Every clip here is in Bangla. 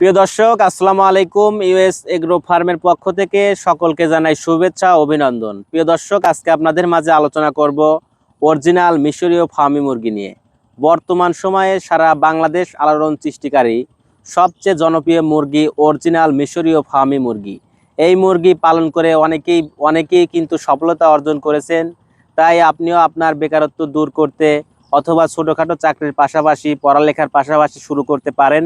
প্রিয় দর্শক, আসসালামু আলাইকুম ইউএস এগ্রো ফার্মের পক্ষ থেকে সকলকে জানাই শুভেচ্ছা, অভিনন্দন। প্রিয় দর্শক, আজকে আপনাদের মাঝে আলোচনা করব অরিজিনাল মিশরীয় ফার্মি মুরগি নিয়ে। বর্তমান সময়ে সারা বাংলাদেশ আলোড়ন সৃষ্টিকারী সবচেয়ে জনপ্রিয় মুরগি অরিজিনাল মিশরীয় ফার্মি মুরগি। এই মুরগি পালন করে অনেকেই অনেকেই কিন্তু সফলতা অর্জন করেছেন। তাই আপনিও আপনার বেকারত্ব দূর করতে অথবা ছোটোখাটো চাকরির পাশাপাশি পড়ালেখার পাশাপাশি শুরু করতে পারেন।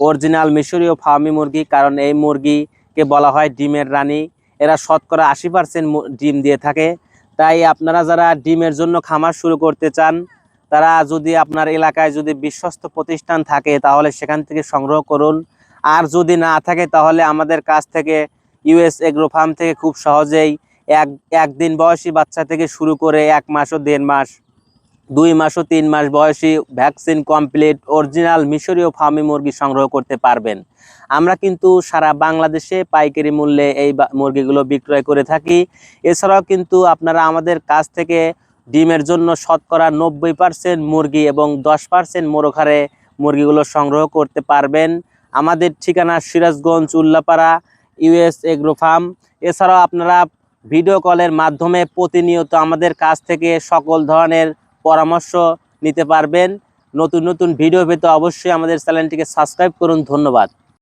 অরিজিনাল মিশরীয় ফার্মি মুরগি, কারণ এই মুরগিকে বলা হয় ডিমের রানী। এরা শতকরা আশি পার্সেন্ট ডিম দিয়ে থাকে। তাই আপনারা যারা ডিমের জন্য খামার শুরু করতে চান, তারা যদি আপনার এলাকায় যদি বিশ্বস্ত প্রতিষ্ঠান থাকে, তাহলে সেখান থেকে সংগ্রহ করুন। আর যদি না থাকে, তাহলে আমাদের কাছ থেকে ইউএস এগ্রো ফার্ম থেকে খুব সহজেই এক একদিন বয়সী বাচ্চা থেকে শুরু করে এক মাস ও দেড় মাস দুই মাস ও তিন মাস বয়সী ভ্যাকসিন কমপ্লিট, অরিজিনাল মিশরীয় ফার্মি মুরগি সংগ্রহ করতে পারবেন। আমরা কিন্তু সারা বাংলাদেশে পাইকারি মূল্যে এই মুরগিগুলো বিক্রয় করে থাকি। এছাড়াও কিন্তু আপনারা আমাদের কাছ থেকে ডিমের জন্য শতকরা নব্বই পার্সেন্ট মুরগি এবং দশ পার্সেন্ট মোরখারে মুরগিগুলো সংগ্রহ করতে পারবেন। আমাদের ঠিকানা Sirajganj, Ullapara US agro farm. এছাড়াও আপনারা ভিডিও কলের মাধ্যমে প্রতিনিয়ত আমাদের কাছ থেকে সকল ধরনের পরামর্শ নিতে পারবেন। নতুন নতুন ভিডিও পেতে অবশ্যই আমাদের চ্যানেলটিকে সাবস্ক্রাইব করুন। ধন্যবাদ।